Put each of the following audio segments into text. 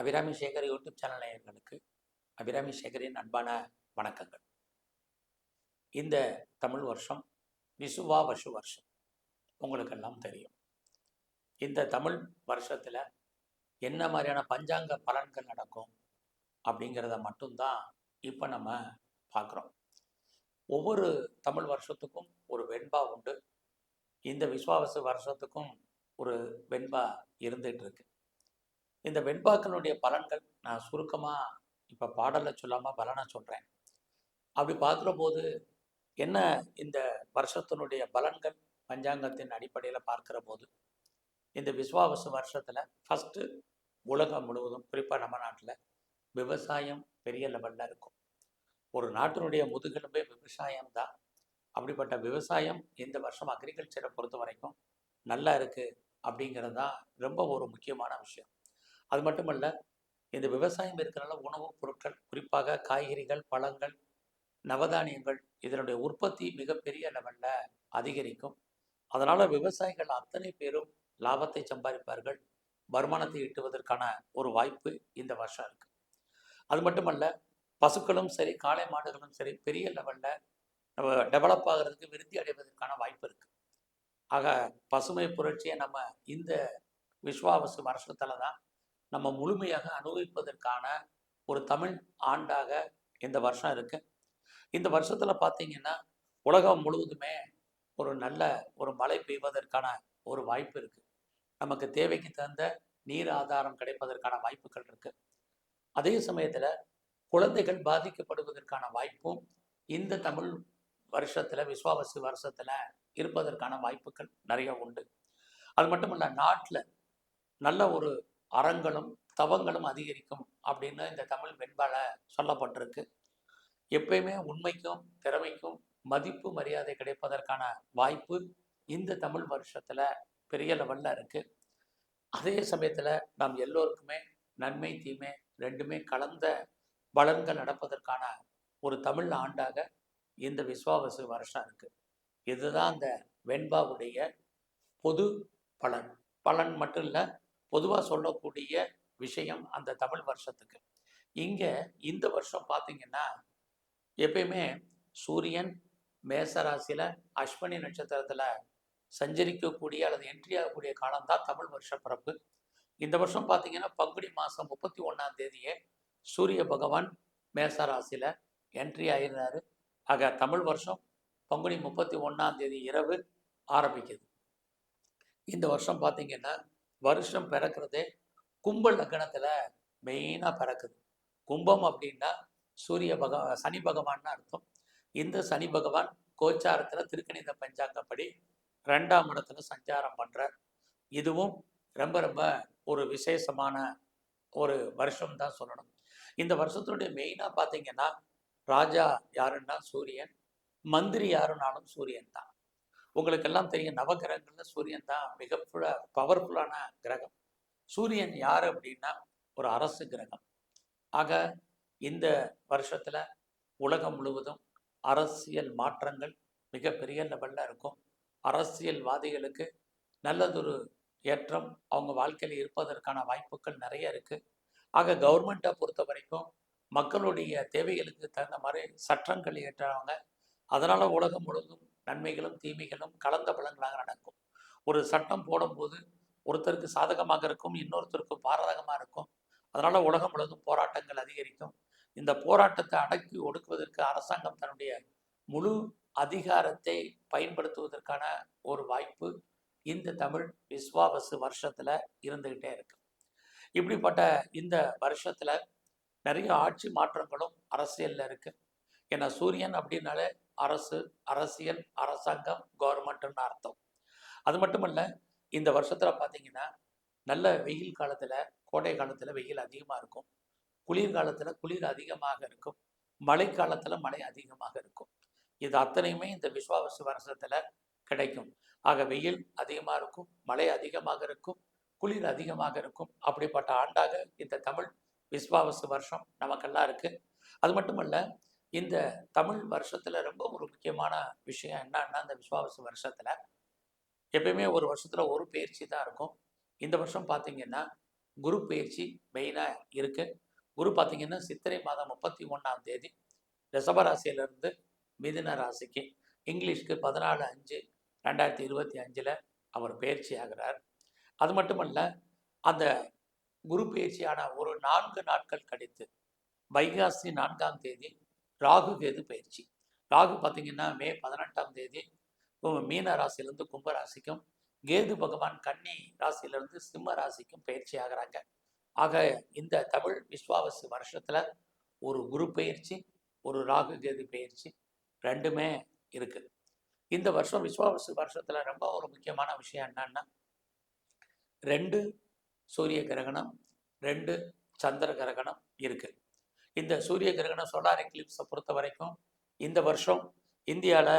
Abirami Sekar YouTube channel நேயர்களுக்கு அபிராமி சேகரின் அன்பான வணக்கங்கள். இந்த தமிழ் வருஷம் விசுவா வசு வருஷம் உங்களுக்கெல்லாம் தெரியும். இந்த தமிழ் வருஷத்தில் என்ன மாதிரியான பஞ்சாங்க பலன்கள் நடக்கும் அப்படிங்கிறத மட்டும்தான் இப்போ நம்ம பார்க்குறோம் ஒவ்வொரு தமிழ் வருஷத்துக்கும் ஒரு வெண்பா உண்டு. இந்த விஸ்வாவசு வருஷத்துக்கும் ஒரு வெண்பா இருந்துகிட்டு இருக்கு. இந்த வெண்பாக்களுடைய பலன்கள் நான் சுருக்கமாக இப்போ பாடலை சொல்லாமல் பலனை சொல்கிறேன் அப்படி பார்க்குற போது என்ன இந்த வருஷத்தினுடைய பலன்கள் பஞ்சாங்கத்தின் அடிப்படையில் பார்க்குற போது இந்த விஸ்வாவசு வருஷத்தில் ஃபஸ்ட்டு உலகம் முழுவதும் குறிப்பாக நம்ம நாட்டில் விவசாயம் பெரிய லெவலில் இருக்கும். ஒரு நாட்டினுடைய முதுகெலும்பே விவசாயம் தான் அப்படிப்பட்ட விவசாயம் இந்த வருஷம் அக்ரிகல்ச்சரை பொறுத்த வரைக்கும் நல்லா இருக்குது அப்படிங்கிறது தான் ரொம்ப ஒரு முக்கியமான விஷயம். அது மட்டுமல்ல இந்த விவசாயம் இருக்கிறனால உணவுப் பொருட்கள் குறிப்பாக காய்கறிகள் பழங்கள் நவதானியங்கள் இதனுடைய உற்பத்தி மிகப்பெரிய லெவலில் அதிகரிக்கும். அதனால் விவசாயிகள் அத்தனை பேரும் லாபத்தை சம்பாதிப்பார்கள். வருமானத்தை ஈட்டுவதற்கான ஒரு வாய்ப்பு இந்த வருஷம் இருக்குது அது மட்டுமல்ல பசுக்களும் சரி காளை மாடுகளும் சரி பெரிய லெவலில் நம்ம டெவலப் ஆகிறதுக்கு விருத்தி அடைவதற்கான வாய்ப்பு இருக்குது ஆக பசுமை புரட்சியை நம்ம இந்த விஸ்வாவசு வருஷத்தில் தான் நம்ம முழுமையாக அனுபவிப்பதற்கான ஒரு தமிழ் ஆண்டாக இந்த வருஷம் இருக்கு. இந்த வருஷத்தில் பார்த்தீங்கன்னா உலகம் முழுவதுமே ஒரு நல்ல ஒரு மழை பெய்வதற்கான ஒரு வாய்ப்பு இருக்கு. நமக்கு தேவைக்கு தகுந்த நீர் ஆதாரம் கிடைப்பதற்கான வாய்ப்புகள் இருக்கு. அதே சமயத்தில் குழந்தைகள் பாதிக்கப்படுவதற்கான வாய்ப்பும் இந்த தமிழ் வருஷத்தில் விஸ்வாவசு வருஷத்தில் இருப்பதற்கான வாய்ப்புகள் நிறைய உண்டு. அது மட்டும் இல்லை நாட்டில் நல்ல ஒரு அறங்களும் தவங்களும் அதிகரிக்கும் அப்படின்னு இந்த தமிழ் வெண்பால சொல்லப்பட்டிருக்கு. எப்பயுமே உண்மைக்கும் திறமைக்கும் மதிப்பு மரியாதை கிடைப்பதற்கான வாய்ப்பு இந்த தமிழ் வருஷத்துல பெரிய லெவல்ல இருக்கு. அதே சமயத்துல நாம் எல்லோருக்குமே நன்மை தீமை ரெண்டுமே கலந்த பலன்கள் நடப்பதற்கான ஒரு தமிழ் ஆண்டாக இந்த விஸ்வாவசு வருஷம் இருக்கு. இதுதான் அந்த வெண்பாவுடைய பொது பலன். பலன் மட்டும் இல்லை பொதுவாக சொல்லக்கூடிய விஷயம் அந்த தமிழ் வருஷத்துக்கு. இங்கே இந்த வருஷம் பார்த்தீங்கன்னா எப்பயுமே சூரியன் மேசராசியில் அஸ்வினி நட்சத்திரத்தில் சஞ்சரிக்கக்கூடிய அல்லது என்ட்ரி ஆகக்கூடிய காலம்தான் தமிழ் வருஷ பிறப்பு. இந்த வருஷம் பார்த்தீங்கன்னா பங்குனி மாதம் முப்பத்தி ஒன்றாம் தேதியே சூரிய பகவான் மேசராசியில் என்ட்ரி ஆகிருந்தார் ஆக தமிழ் வருஷம் பங்குனி முப்பத்தி ஒன்றாம் தேதி இரவு ஆரம்பிக்குது. இந்த வருஷம் பார்த்தீங்கன்னா வருஷம் பிறக்கிறதே கும்ப லக்னத்தில் மெயினாக பிறக்குது. கும்பம் அப்படின்னா சூரிய பக சனி பகவான்னு அர்த்தம். இந்த சனி பகவான் கோச்சாரத்தில் திருக்கணித பஞ்சாங்கப்படி ரெண்டாம் இடத்துல சஞ்சாரம் பண்ணுறார் இதுவும் ரொம்ப ரொம்ப ஒரு விசேஷமான ஒரு வருஷம் தான் சொல்லணும். இந்த வருஷத்தினுடைய மெயினாக பார்த்தீங்கன்னா ராஜா யாருன்னா சூரியன் மந்திரி யாருனாலும் சூரியன் தான் உங்களுக்கெல்லாம் தெரியும் நவகிரகங்கள்ல சூரியன் தான் மிக பவர்ஃபுல்லான கிரகம். சூரியன் யார் அப்படின்னா ஒரு அரசு கிரகம். ஆக இந்த வருஷத்தில் உலகம் முழுவதும் அரசியல் மாற்றங்கள் மிகப்பெரிய லெவலில் இருக்கும். அரசியல்வாதிகளுக்கு நல்லதொரு ஏற்றம் அவங்க வாழ்க்கையில் இருப்பதற்கான வாய்ப்புகள் நிறைய இருக்குது ஆக கவர்மெண்ட்டை பொறுத்த வரைக்கும் மக்களுடைய தேவைகளுக்கு தகுந்த மாதிரி சட்டங்கள் ஏற்றுறாங்க அதனால் உலகம் முழுவதும் நன்மைகளும் தீமைகளும் கலந்த பலன்களாக நடக்கும். ஒரு சட்டம் போடும்போது ஒருத்தருக்கு சாதகமாக இருக்கும் இன்னொருத்தருக்கு பாரதகமாக இருக்கும். அதனால் உலகம் முழுவதும் போராட்டங்கள் அதிகரிக்கும். இந்த போராட்டத்தை அடக்கி ஒடுக்குவதற்கு அரசாங்கம் தன்னுடைய முழு அதிகாரத்தை பயன்படுத்துவதற்கான ஒரு வாய்ப்பு இந்த தமிழ் விஸ்வாவசு வருஷத்தில் இருந்துக்கிட்டே இருக்கு. இப்படிப்பட்ட இந்த வருஷத்தில் நிறைய ஆட்சி மாற்றங்களும் அரசியலில் இருக்குது ஏன்னா சூரியன் அப்படின்னாலே அரசு அரசியல் அரசாங்கம் கவர்மெண்ட்னு அர்த்தம். அது மட்டும் இல்லை இந்த வருஷத்தில் பார்த்தீங்கன்னா நல்ல வெயில் காலத்தில் கோடை காலத்தில் வெயில் அதிகமாக இருக்கும். குளிர்காலத்தில் குளிர் அதிகமாக இருக்கும். மழை காலத்தில் மழை அதிகமாக இருக்கும். இது அத்தனையுமே இந்த விஸ்வாவசு வருஷத்தில் கிடைக்கும். ஆக வெயில் அதிகமாக இருக்கும் மழை அதிகமாக இருக்கும் குளிர் அதிகமாக இருக்கும். அப்படிப்பட்ட ஆண்டாக இந்த தமிழ் விஸ்வாவசு வருஷம் நமக்கெல்லாம் இருக்குது அது மட்டுமல்ல இந்த தமிழ் வருஷத்துல ரொம்ப ஒரு முக்கியமான விஷயம் என்னன்னா இந்த விஸ்வாவசு வருஷத்துல எப்பயுமே ஒரு வருஷத்துல ஒரு பயிற்சி தான் இருக்கும். இந்த வருஷம் பார்த்தீங்கன்னா குரு பயிற்சி மெயினாக இருக்கு. குரு பார்த்தீங்கன்னா சித்திரை மாதம் முப்பத்தி ஒன்றாம் தேதி ரிஷபராசியிலிருந்து மிதுன ராசிக்கு இங்கிலீஷ்க்கு பதினாலு அஞ்சு ரெண்டாயிரத்தி இருபத்தி அஞ்சில் அவர் பயிற்சி ஆகிறார். அது மட்டுமல்ல அந்த குரு பயிற்சியான ஒரு நான்கு நாட்கள் கழித்து வைகாசி நான்காம் தேதி ராகு கேது பயிற்சி. ராகு பார்த்தீங்கன்னா மே பதினெட்டாம் தேதி மீன ராசியிலிருந்து கும்ப ராசிக்கும் கேது பகவான் கன்னி ராசியிலிருந்து சிம்ம ராசிக்கும் பயிற்சி ஆகிறாங்க. ஆக இந்த தமிழ் விஸ்வாவசு வருஷத்தில் ஒரு குரு பயிற்சி ஒரு ராகு கேது பயிற்சி ரெண்டுமே இருக்குது இந்த வருஷம் விஸ்வாவசு வருஷத்தில் ரொம்ப ஒரு முக்கியமான விஷயம் என்னன்னா ரெண்டு சூரிய கிரகணம் ரெண்டு சந்திர கிரகணம் இருக்குது இந்த சூரிய கிரகணம் சோலார் எக்லிப்ஸை பொறுத்த வரைக்கும் இந்த வருஷம் இந்தியாவில்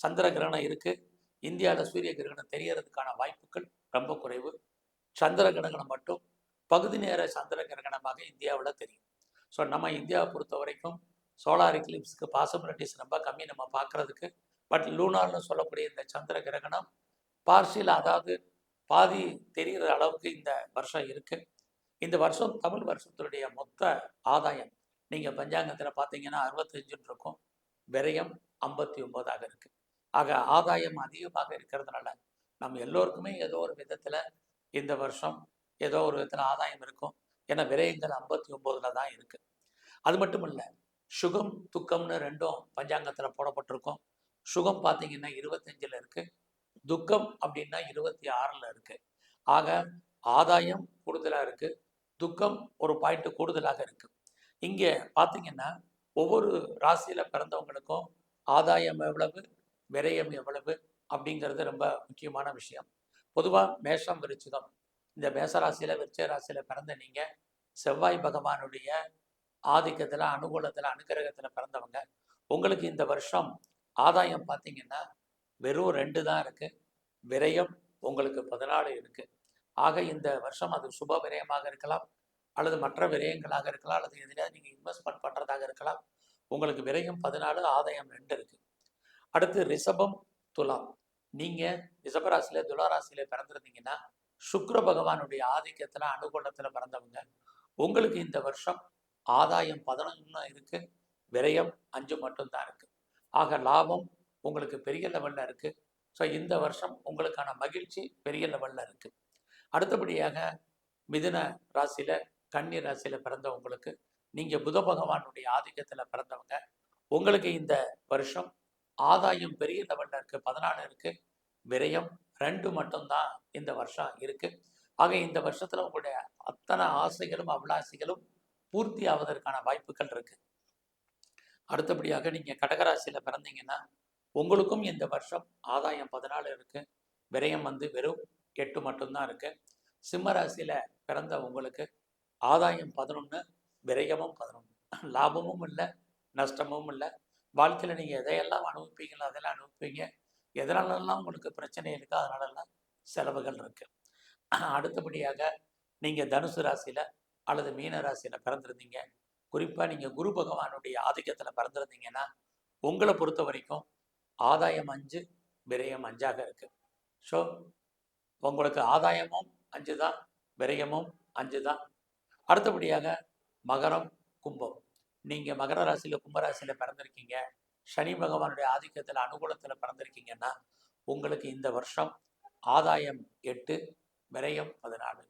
சந்திர கிரகணம் இருக்குது இந்தியாவில் சூரிய கிரகணம் தெரியறதுக்கான வாய்ப்புகள் ரொம்ப குறைவு. சந்திர கிரகணம் மட்டும் பகுதி நேர சந்திர கிரகணமாக இந்தியாவில் தெரியும். ஸோ நம்ம இந்தியாவை பொறுத்த வரைக்கும் சோலார் எக்லிப்ஸுக்கு பாசிபிலிட்டிஸ் ரொம்ப கம்மி நம்ம பார்க்கறதுக்கு பட் லூனார்னு சொல்லக்கூடிய இந்த சந்திர கிரகணம் பார்சியல் அதாவது பாதி தெரிகிற அளவுக்கு இந்த வருஷம் இருக்குது இந்த வருஷம் தமிழ் வருஷத்தினுடைய மொத்த ஆதாயம் நீங்கள் பஞ்சாங்கத்தில் பார்த்தீங்கன்னா அறுபத்தஞ்சுன்னு இருக்கும். விரயம் ஐம்பத்தி ஒன்பதாக இருக்கு. ஆக ஆதாயம் அதிகமாக இருக்கிறதுனால நம்ம எல்லோருக்குமே ஏதோ ஒரு விதத்தில் இந்த வருஷம் ஏதோ ஒரு விதத்தில் ஆதாயம் இருக்கும். ஏன்னா விரயங்கள் ஐம்பத்தி ஒம்போதுல தான் இருக்கு. அது மட்டும் இல்லை சுகம் துக்கம்னு ரெண்டும் பஞ்சாங்கத்தில் போடப்பட்டிருக்கும். சுகம் பார்த்தீங்கன்னா இருபத்தஞ்சில் இருக்கு. துக்கம் அப்படின்னா இருபத்தி ஆறில் இருக்கு. ஆக ஆதாயம் கூடுதலாக இருக்கு. துக்கம் ஒரு பாயிண்ட் கூடுதலாக இருக்கு. இங்கே பார்த்தீங்கன்னா ஒவ்வொரு ராசியில் பிறந்தவங்களுக்கும் ஆதாயம் எவ்வளவு விரயம் எவ்வளவு அப்படிங்கிறது ரொம்ப முக்கியமான விஷயம். பொதுவாக மேஷம் விருச்சிகம். இந்த மேச ராசியில் விருச்ச ராசியில் பிறந்த நீங்கள் செவ்வாய் பகவானுடைய ஆதிக்கத்தில் அனுகூலத்தில் அனுகிரகத்தில் பிறந்தவங்க. உங்களுக்கு இந்த வருஷம் ஆதாயம் பார்த்தீங்கன்னா வெறும் ரெண்டு தான் இருக்குது விரயம் உங்களுக்கு பதினாலு இருக்கு. ஆக இந்த வருஷம் அது சுப விரயமாக இருக்கலாம். அல்லது மற்ற விரயங்களாக இருக்கலாம் அல்லது எதிலாவது நீங்கள் இன்வெஸ்ட்மெண்ட் பண்ணுறதாக இருக்கலாம். உங்களுக்கு விரயம் பதினாலு ஆதாயம் ரெண்டு இருக்குது அடுத்து ரிஷபம் துலாம். நீங்கள் ரிஷபராசியில் துளாராசியில் பிறந்திருந்தீங்கன்னா சுக்கர பகவானுடைய ஆதிக்கத்தில் அனுகூலத்தில் பிறந்தவங்க. உங்களுக்கு இந்த வருஷம் ஆதாயம் பதினொன்று இருக்கு. விரயம் அஞ்சு மட்டும்தான் இருக்கு. ஆக லாபம் உங்களுக்கு பெரிய லெவலில் இருக்கு. ஸோ இந்த வருஷம் உங்களுக்கான மகிழ்ச்சி பெரிய லெவலில் இருக்கு. அடுத்தபடியாக மிதுன ராசியில் கன்னி ராசியில் பிறந்தவங்களுக்கு நீங்கள் புத பகவானுடைய ஆதிக்கத்தில் பிறந்தவங்க உங்களுக்கு இந்த வருஷம் ஆதாயம் பெரிய லெவலில் இருக்குது பதினாலு இருக்குது விரயம் ரெண்டு மட்டும்தான் இந்த வருஷம் இருக்குது ஆக இந்த வருஷத்தில் உங்களுடைய அத்தனை ஆசைகளும் அபிலாசைகளும் பூர்த்தி ஆவதற்கான வாய்ப்புகள் இருக்குது அடுத்தபடியாக நீங்கள் கடகராசியில் பிறந்தீங்கன்னா உங்களுக்கும் இந்த வருஷம் ஆதாயம் பதினாலு இருக்குது விரயம் வந்து வெறும் எட்டு மட்டும்தான் இருக்குது சிம்ம ராசியில் பிறந்த உங்களுக்கு ஆதாயம் பதினொன்று விரயமும் பதினொன்று லாபமும் இல்லை நஷ்டமும் இல்லை. வாழ்க்கையில் நீங்கள் எதையெல்லாம் அனுபவிப்பீங்களோ அதெல்லாம் அனுபவிப்பீங்க. எதனாலெல்லாம் உங்களுக்கு பிரச்சனை இருக்கோ அதனாலெல்லாம் செலவுகள் இருக்குது அடுத்தபடியாக நீங்கள் தனுசு ராசியில் அல்லது மீன ராசியில் பிறந்திருந்தீங்க. குறிப்பாக நீங்கள் குரு பகவானுடைய ஆதிக்கத்தில் பிறந்திருந்தீங்கன்னா உங்களை பொறுத்த வரைக்கும் ஆதாயம் அஞ்சு விரயம் அஞ்சாக இருக்கு. ஸோ உங்களுக்கு ஆதாயமும் அஞ்சு தான் விரயமும் அஞ்சு தான் அடுத்தபடியாக மகரம் கும்பம். நீங்கள் மகர ராசியில் கும்பராசியில் பிறந்திருக்கீங்க. சனி பகவானுடைய ஆதிக்கத்தில் அனுகூலத்தில் பிறந்திருக்கீங்கன்னா உங்களுக்கு இந்த வருஷம் ஆதாயம் எட்டு விரயம் பதினாலு.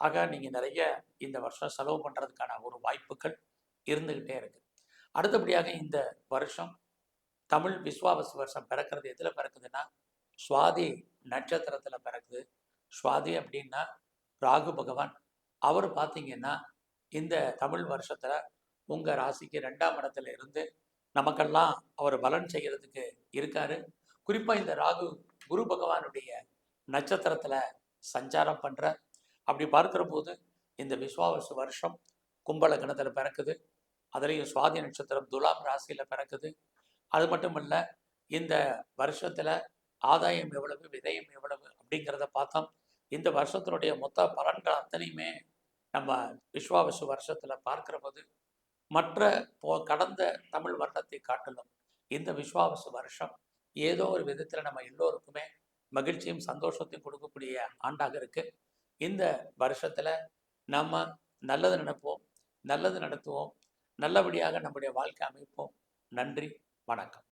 ஆக நீங்கள் நிறைய இந்த வருஷம் செலவு பண்ணுறதுக்கான ஒரு வாய்ப்புகள் இருந்துக்கிட்டே இருக்குது அடுத்தபடியாக இந்த வருஷம் தமிழ் விஸ்வாவசு வருஷம் பிறக்கிறது எதில் பிறக்குதுன்னா சுவாதி நட்சத்திரத்தில் பிறக்குது. சுவாதி அப்படின்னா ராகு பகவான் அவர் பார்த்தீங்கன்னா இந்த தமிழ் வருஷத்தில் உங்கள் ராசிக்கு ரெண்டாம் இடத்துல இருந்து நமக்கெல்லாம் அவர் பலன் செய்கிறதுக்கு இருக்காரு. குறிப்பாக இந்த ராகு குரு பகவானுடைய நட்சத்திரத்தில் சஞ்சாரம் பண்ணுற அப்படி பார்க்குற போது இந்த விஸ்வாவசு வருஷம் கும்பலகணத்தில் பிறக்குது. அதுலேயும் சுவாதி நட்சத்திரம் துலாம் ராசியில் பிறக்குது. அது மட்டும் இல்லை இந்த வருஷத்தில் ஆதாயம் எவ்வளவு விதயம் எவ்வளவு அப்படிங்கிறத பார்த்தோம். இந்த வருஷத்தினுடைய மொத்த பலன்கள் அத்தனையுமே நம்ம விஸ்வாவசு வருஷத்தில் பார்க்கிற போது மற்ற போ கடந்த தமிழ் வருடத்தை காட்டிலும் இந்த விஸ்வாவசு வருஷம் ஏதோ ஒரு விதத்தில் நம்ம எல்லோருக்குமே மகிழ்ச்சியும் சந்தோஷத்தையும் கொடுக்கக்கூடிய ஆண்டாக இருக்குது இந்த வருஷத்தில் நம்ம நல்லது நினைப்போம் நல்லது நடத்துவோம் நல்லபடியாக நம்முடைய வாழ்க்கை அமைப்போம். நன்றி வணக்கம்.